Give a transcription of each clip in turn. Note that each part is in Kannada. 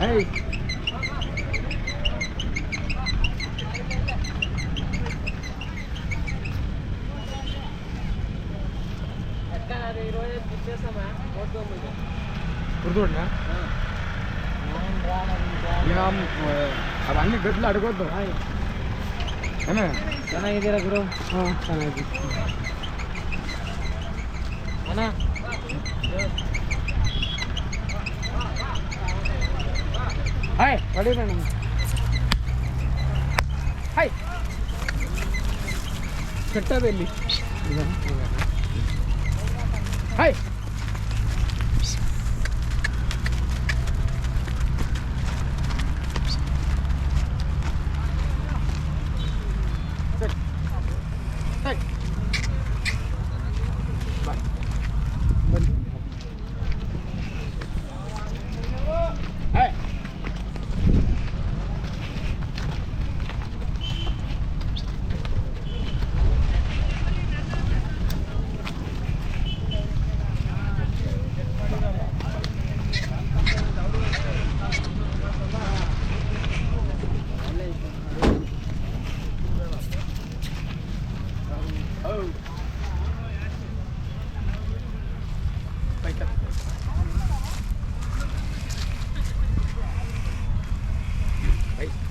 ಹೇಯ್ కుర్దోడ్నా ಈಗ ಅದು ಹಂಗೆ ಗದ್ದಲ ಅಡ್ಗೋದು ಏನ ಚೆನ್ನಾಗಿದ್ದೀರಾ ಗುರು ಹಾಂ ಚೆನ್ನಾಗಿ ಅಣ್ಣ ಹಾಯ್ ಮೇಡಮ್ ಹಾಯ್ ಕಟ್ಟೋದೆಲ್ಲಿ? ಹಾಯ್ ಹಾಯ್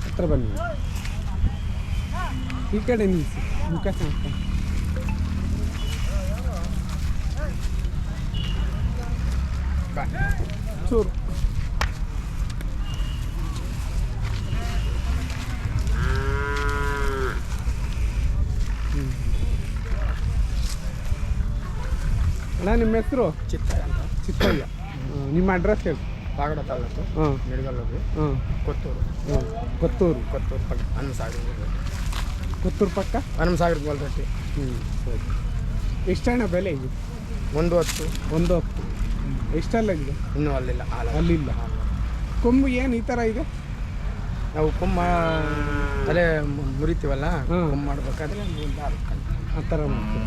ಹತ್ರ ಬನ್ನಿ ಈ ಕಡೆ ನಿಲ್ಲಿಸಿ ಮುಖ ಸಾಕ ಚೂರು ಅಣ್ಣ ನಿಮ್ಮ ಹೆಸರು? ಚಿತ್ತಯ್ಯ ಅಂತ. ಚಿಕ್ಕಯ್ಯ. ನಿಮ್ಮ ಅಡ್ರೆಸ್ ಹೇಳಿ. ಪಾಗಡ ತಾಲೂಕು ಹಾಂ. ನಿಡಗಲ್ಲೋಗಿ ಹಾಂ. ಕೊತ್ತೂರು. ಹಾಂ ಕೊತ್ತೂರು. ಕೊತ್ತೂರು ಪಕ್ಕ ಹನುಮಸಾಗರ ಕೊತ್ತೂರು ಪಕ್ಕ? ಹನುಮಸಾಗರ ಗೋಲ್ರಟ್ಟಿ ಹ್ಞೂ ಸರಿ ಎಷ್ಟಣ್ಣ ಬೆಲೆ ಇದು? ಒಂದು ಹೊತ್ತು. ಒಂದು ಹತ್ತು. ಎಷ್ಟಲ್ಲ ಇದೆ? ಇನ್ನೂ ಅಲ್ಲಿಲ್ಲ ಹಾಲ. ಅಲ್ಲಿಲ್ಲ. ಕೊಂಬು ಏನು ಈ ಥರ ಇದೆ? ನಾವು ಕುಮ್ಮ ತಲೆ ಮುರಿತೀವಲ್ಲ ಕೊಂಬ ಮಾಡ್ಬೇಕಾದ್ರೆ. ಆ ಥರ ಮಾಡ್ತೀವಿ.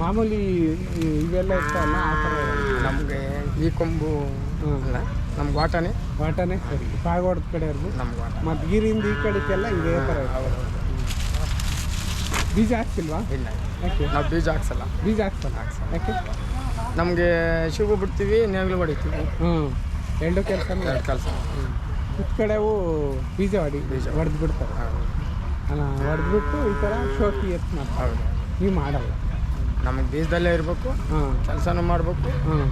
ಮಾಮೂಲಿ ಈ- ಇವೆಲ್ಲ ಇರ್ತಾವಲ್ಲ ಆ ಥರ ನಮಗೆ ಈ ಕೊಂಬು. ಅಲ್ಲ ನಮ್ಗೆ ವಾಟನೇ. ವಾಟನೇ? ಕಾಗೋಡದ ಕಡೆ ಕಡೆಯವ್ರದ್ದು ನಮ್ಗೆ ವಾಟ ಮತ್ತು ಗೀರಿಂದ ಈ ಕಡೆಗೆಲ್ಲ ಇದೇ ಥರ. ಬೀಜ ಹಾಕ್ತಿಲ್ವಾ? ಇಲ್ಲ ಯಾಕೆ? ನಾವು ಬೀಜ ಹಾಕ್ಸಲ್ಲ. ಬೀಜ ಹಾಕ್ಸಲ್ಲ? ಯಾಕೆ? ನಮಗೆ ಶಿವು ಬಿಡ್ತೀವಿ ನೇಗ್ಲು ಹೊಡಿತೀವಿ. ಹ್ಞೂ ಎರಡು ಕೆಲಸ ಎರಡು ಕೆಲಸ. ಹ್ಞೂ ಕಡೆವು ಬೀಜ ಹೊಡಿ ಬೀಜ. ಹೊಡೆದು ಬಿಡ್ತಾರೆ. ಹೊಡೆದ್ಬಿಟ್ಟು ಈ ಥರ ಶೋಕಿ ಎತ್ತು ಮಾಡ್ತಾರೆ. ನೀವು ಮಾಡಲ್ಲ. ನಮಗೆ ದೇಶದಲ್ಲೇ ಇರಬೇಕು ಹಾಂ ಕೆಲಸನೂ ಮಾಡಬೇಕು ಹಾಂ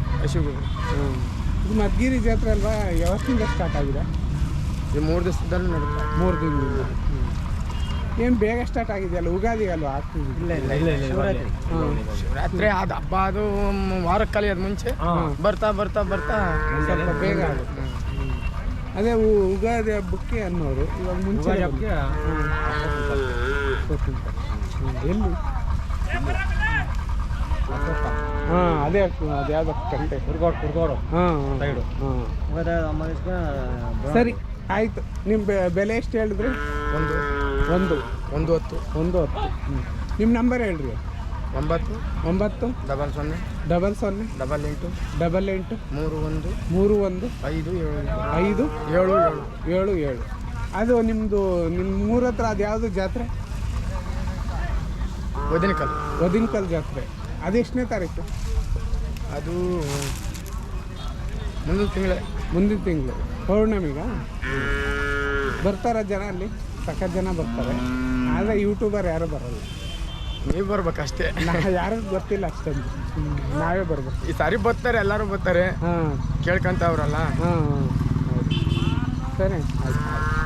ಇದು ಮದ್ಗಿರಿ ಜಾತ್ರೆ ಅಲ್ವಾ? ಯಾವತ್ತಿಂದ ಸ್ಟಾರ್ಟ್ ಆಗಿದೆ? ಈ ಮೂರು ದಿವಸದಲ್ಲೂ ನಡೀತಾ ಇದೆ. ಮೂರು ದಿನದಿಂದ. ಏನು ಬೇಗ ಸ್ಟಾರ್ಟ್ ಆಗಿದೆಯಲ್ಲ? ಉಗಾದಿ ಅಲ್ವಾ? ಆಗ್ತಿದೆ. ಇಲ್ಲ ಇಲ್ಲ ಇಲ್ಲ ಶಿವರಾತ್ರಿ ಶಿವರಾತ್ರಿ ಅದು ಹಬ್ಬ ಅದು ವಾರಕ್ಕೆ ಕಲಿಯೋದು ಮುಂಚೆ. ಬರ್ತಾ ಬರ್ತಾ ಬರ್ತಾ ಸ್ವಲ್ಪ ಬೇಗ ಆಗುತ್ತೆ. ಅದೇ ಉ- ಉಗಾದಿ ಹಬ್ಬಕ್ಕೆ ಅನ್ನೋರು ಇವಾಗ ಮುಂಚೆ ಎಲ್ಲಿ? ಹಾಂ ಅದೇ ಅದ್ಯಾವುದೋ ಕಟ್ಟೆ ಕುರ್ಗೋಡ್ ಕುರ್ಗೋಡು ಹಾಂ ಸೈಡು. ಹಾಂ. ಸರಿ ಆಯಿತು. ನಿಮ್ಮ ಬೆ- ಬೆಲೆ ಎಷ್ಟು ಹೇಳಿದ್ರಿ? ಒಂದು. ಒಂದು. ಒಂದು ಹೊತ್ತು. ಒಂದು ಹತ್ತು. ನಿಮ್ಮ ನಂಬರ್ ಹೇಳ್ರಿ. ಒಂಬತ್ತು. ಒಂಬತ್ತು. ಡಬಲ್ ಸೊನ್ನೆ. ಡಬಲ್ ಸೊನ್ನೆ. ಡಬಲ್ ಎಂಟು. ಡಬಲ್ ಎಂಟು. ಮೂರು ಒಂದು. ಮೂರು ಒಂದು. ಐದು ಏಳು. ಐದು. ಏಳು ಏಳು. ಏಳು ಏಳು. ಅದು ನಿಮ್ಮದು ನಿಮ್ಮ ಮೂರ ಹತ್ರ ಅದು ಯಾವುದು ಜಾತ್ರೆ? ಒದಿನಕಲ್ ಒದಿನಕಲ್ ಜಾತ್ರೆ. ಅದೆಷ್ಟನೇ ತಾರೀಕು? ಅದು ಮುಂದಿನ ತಿಂಗಳೇ. ಮುಂದಿನ ತಿಂಗಳು. ಪೌರ್ಣಮಿಗ? ಬರ್ತಾರ ಜನ ಅಲ್ಲಿ? ಸಖತ್ ಜನ ಬರ್ತಾರೆ. ಆದರೆ ಯೂಟ್ಯೂಬರ್ ಯಾರು ಬರಲ್ಲ. ನೀವು ಬರ್ಬೇಕು ಅಷ್ಟೇ ಯಾರು ಗೊತ್ತಿಲ್ಲ ಅಷ್ಟೊಂದು. ನಾವೇ ಬರ್ಬೇಕು. ಈ ಸಾರಿ ಬರ್ತಾರೆ ಎಲ್ಲರೂ ಬರ್ತಾರೆ. ಹಾಂ. ಕೇಳ್ಕೊಂತ ಅವ್ರಲ್ಲ ಹಾಂ. ಹೌದು ಸರಿ ಆಯ್ತು.